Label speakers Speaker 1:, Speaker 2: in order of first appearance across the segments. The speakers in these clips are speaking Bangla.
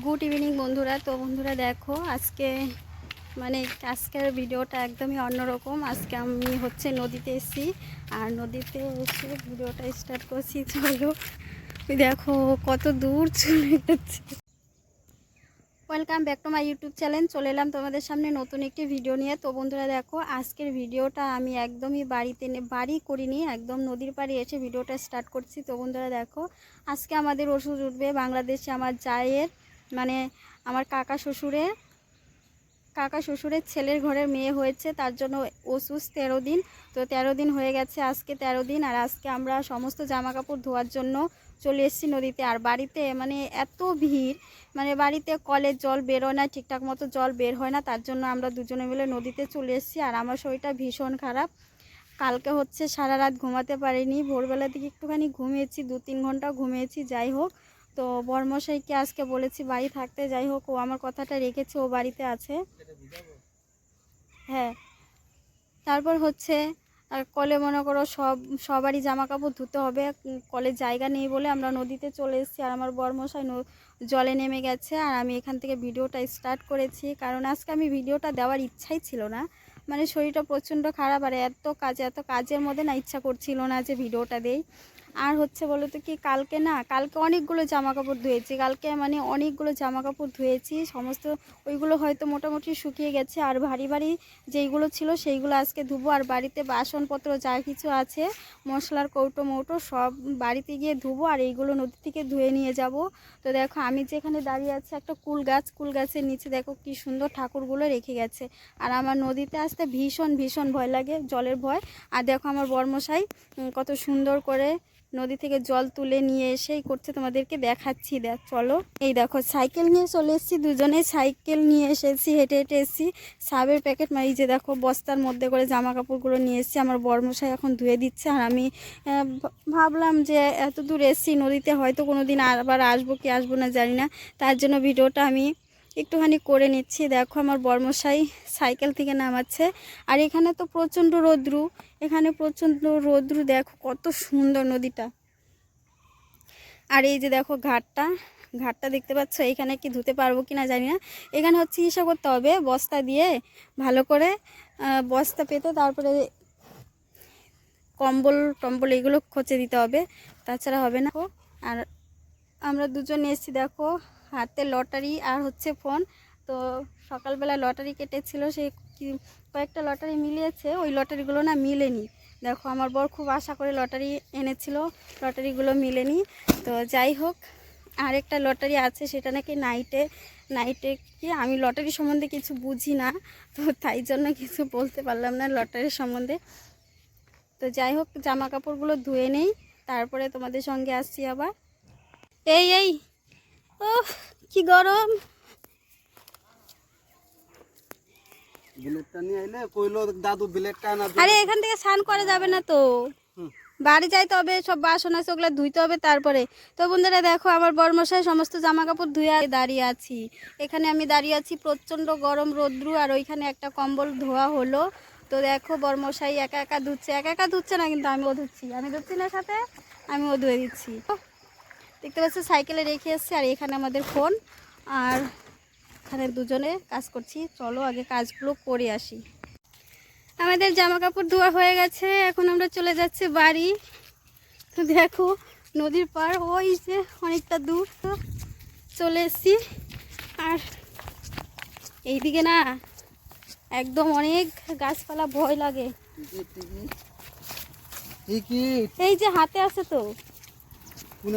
Speaker 1: গুড ইভিনিং বন্ধুরা। তো বন্ধুরা, দেখো, আজকে মানে আজকের ভিডিওটা একদমই অন্যরকম। আজকে আমি হচ্ছে নদীতে এসেছি, আর নদীতে এসে ভিডিওটা স্টার্ট করছি, চলো। দেখো, কত দূর চলে গেছে welcome back to my YouTube channel চলে এলাম তোমাদের সামনে নতুন একটি ভিডিও নিয়ে। তো বন্ধুরা, দেখো, আজকের ভিডিওটা আমি একদমই বাড়িতে বাড়ি করিনি, একদম নদীর পাড়ে এসে ভিডিওটা স্টার্ট করছি। তো বন্ধুরা, দেখো, আজকে আমাদের ওষুধ উঠবে বাংলাদেশে আমার জায়ের মানে আমার কাকা শ্বশুরে কাকা শ্বশুরের ছেলের ঘরের মেয়ে হয়েছে, তার জন্য ওষুধ তেরো দিন। তো তেরো দিন হয়ে গেছে আজকে তেরো দিন, আর আজকে আমরা সমস্ত জামা কাপড় ধোয়ার জন্য চলে এসেছি নদীতে। আর বাড়িতে মানে এত ভিড় মানে বাড়িতে কলের জল বেরোয় না, ঠিকঠাক মতো জল বের হয় না, তার জন্য আমরা দুজনে মিলে নদীতে চলে এসেছি। আর আমার শরীরটা ভীষণ খারাপ। কালকে হচ্ছে সারা রাত ঘুমাতে পারিনি, ভোরবেলা দিকে একটুখানি ঘুমিয়েছি দু তিন ঘণ্টা ঘুমিয়েছি, যাই হোক। তো বর্মশাইকে আজকে বলেছি বাড়ি থাকতে যাই হোক ও আমার কথাটা রেখেছে ও বাড়িতে আছে। হ্যাঁ। তারপর হচ্ছে আর কলে মনে করো সব সবারই জামা কাপড় ধুতে হবে উম, কলে জায়গা নেই বলে আমরা নদীতে চলে এসেছি আর আমার বর্মশাই জলে নেমে গেছে আর আমি এখান থেকে ভিডিওটা স্টার্ট করেছি কারণ আজকে আমি ভিডিওটা দেওয়ার ইচ্ছাই ছিল না। মানে শরীরটা প্রচণ্ড খারাপ আর এত কাজ এত কাজের মধ্যে না ইচ্ছা করছিল না যে ভিডিওটা দেই। আর হচ্ছে বলো তো কি, কালকে না, কালকে অনেকগুলো জামা কাপড় ধুয়েছি। কালকে মানে অনেকগুলো জামা কাপড় ধুয়েছি, সমস্ত ওইগুলো হয়তো মোটামুটি শুকিয়ে গেছে। আর ভারী ভারী যেইগুলো ছিল সেইগুলো আজকে ধুবো। আর বাড়িতে বাসনপত্র যা কিছু আছে, মশলার কৌটো মৌটো সব বাড়িতে গিয়ে ধুবো আর এইগুলো নদী থেকে ধুয়ে নিয়ে যাব। তো দেখো, আমি যেখানে দাঁড়িয়ে আছি একটা কুল গাছ। কুল গাছের নিচে দেখো কি সুন্দর ঠাকুরগুলো রেখে গেছে। আর আমার নদীতে আসতে ভীষণ ভীষণ ভয় লাগে, জলের ভয়। আর দেখো আমার বর্মশাই কত সুন্দর করে নদী থেকে জল তুলে নিয়ে এসেই করছে তোমাদেরকে দেখাচ্ছি দেখ, চলো। এই দেখো, সাইকেল নিয়ে চলে এসেছি, দুজনে সাইকেল নিয়ে এসেছি, হেঁটে হেঁটে এসেছি। সাবের প্যাকেট মানে এই যে দেখো, বস্তার মধ্যে করে জামা কাপড়গুলো নিয়ে এসেছি। আমার বর্মশাই এখন ধুয়ে দিচ্ছে আর আমি ভাবলাম যে এত দূর এসেছি নদীতে, হয়তো কোনো দিন আবার আসব কি আসব না জানি না। তার জন্য ভিডিওটা আমি একটুখানি করে নিচ্ছি। দেখো আমার বর্মশাই সাইকেল থেকে নামাচ্ছে। আর এখানে তো প্রচণ্ড রৌদ্রু। এখানে প্রচণ্ড রৌদ্রু। দেখো কত সুন্দর নদীটা। আর এই যে দেখো ঘাটটা। ঘাটটা দেখতে পাচ্ছ? এখানে কি ধুতে পারব কি না জানি না। এখানে হচ্ছে ইসে করতে হবে বস্তা দিয়ে ভালো করে বস্তা পেতে তারপরে কম্বল টম্বল এগুলো খচে দিতে হবে। তাছাড়া হবে না। আর আমরা দুজন এসেছি, দেখো। হাতে লটারি আর হচ্ছে ফোন। তো সকালবেলা লটারি কেটেছিল সেই কয়েকটা লটারি মিলিয়েছে, ওই লটারিগুলো না মিলেনি। দেখো, আমার বর খুব আশা করে লটারি এনেছিল, লটারিগুলো মিলেনি। তো যাই হোক, আরেকটা লটারি আছে, সেটা নাকি নাইটে নাইটে কি, আমি লটারি সম্বন্ধে কিছু বুঝি না, তো তাই জন্য কিছু বলতে পারলাম না লটারির সম্বন্ধে। তো যাই হোক জামা কাপড়গুলো ধুয়ে নেই, তারপরে তোমাদের সঙ্গে আসছি আবার। এই এই ও কি গরম।
Speaker 2: বিলেটটা নিয়ে আইলে কইলো দাদু বিলেটটা আনা
Speaker 1: আরে এখান থেকে স্নান করা যাবে না তো। বাড়ি যাইতে হবে সব বাসন আছে ওগুলো ধুইতে হবে তারপরে। তো বন্ধুরা দেখো আমার বর্মশাই সমস্ত জামা কাপড় ধুয়ে দাঁড়িয়ে আছি। এখানে আমি দাঁড়িয়ে আছি প্রচণ্ড গরম রোদ্রু আর ওইখানে একটা কম্বল ধোয়া হলো। তো দেখো বর্মশাই একা একা ধুচ্ছে। একা একা ধুচ্ছে না কিন্তু আমিও ধুচ্ছি। আমি ধুচ্ছি না সাথে? আমিও ধুয়ে দিচ্ছি। দেখতে পাচ্ছি সাইকেলে রেখে এসছি আর এখানে আমাদের ফোন। আর এখানে দুজনে কাজ করছি। চলো আগে কাজগুলো করে আসি। আমাদের জামা কাপড় ধোয়া হয়ে গেছে। এখন আমরা চলে যাচ্ছি বাড়ি। তো দেখো নদীর পার ওই যে অনেকটা দূর তো চলে এসছি। আর এইদিকে না একদম অনেক গাছপালা ভয় লাগে। এই যে হাতে আছে তো।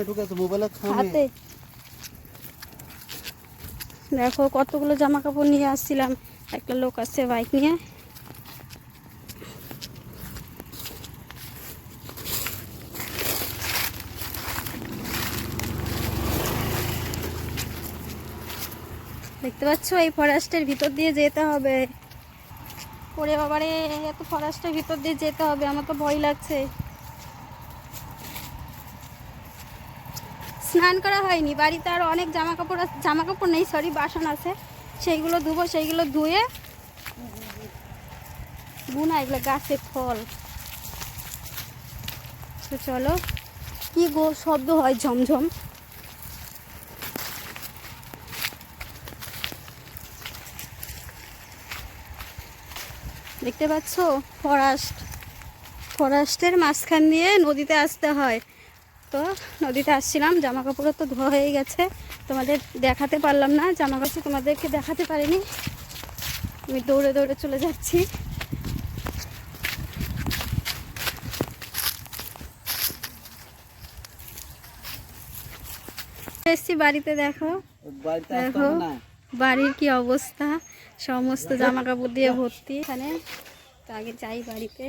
Speaker 2: ঢুকেছে মোবাইলে
Speaker 1: দেখো, কতগুলো জামা কাপড় নিয়ে আসছিলাম। একটা লোক আসছে বাইক নিয়ে। দেখতে পাচ্ছ, এই ফরেস্টের ভিতর দিয়ে যেতে হবে। ওরে বাবারে, এত ফরেস্টের ভিতর দিয়ে যেতে হবে, আমার তো ভয় লাগছে। স্নান করা হয়নি। বাড়িতে আর অনেক জামা কাপড় জামা কাপড় নেই সরি বাসন আছে। সেইগুলো ধুবো, সেইগুলো ধুয়ে বুনা, এগুলো গাছে ফল। চলো, কি গো শব্দ হয় ঝমঝম। দেখতে পাচ্ছ? ফরাস্ট। ফরাস্টের মাঝখান দিয়ে নদীতে আসতে হয়। তো নদীতে আসছিলাম জামা কাপড়ও তো ধোয়া হয়ে গেছে। তোমাদের দেখাতে পারলাম না জামা কাপড় তোমাদেরকে দেখাতে পারিনি। আমি দৌড়ে দৌড়ে চলে যাচ্ছি। এসছি বাড়িতে দেখো। দেখো বাড়ির কি অবস্থা? সমস্ত জামা কাপড় দিয়ে ভর্তি। এখানে তো আগে যাই বাড়িতে।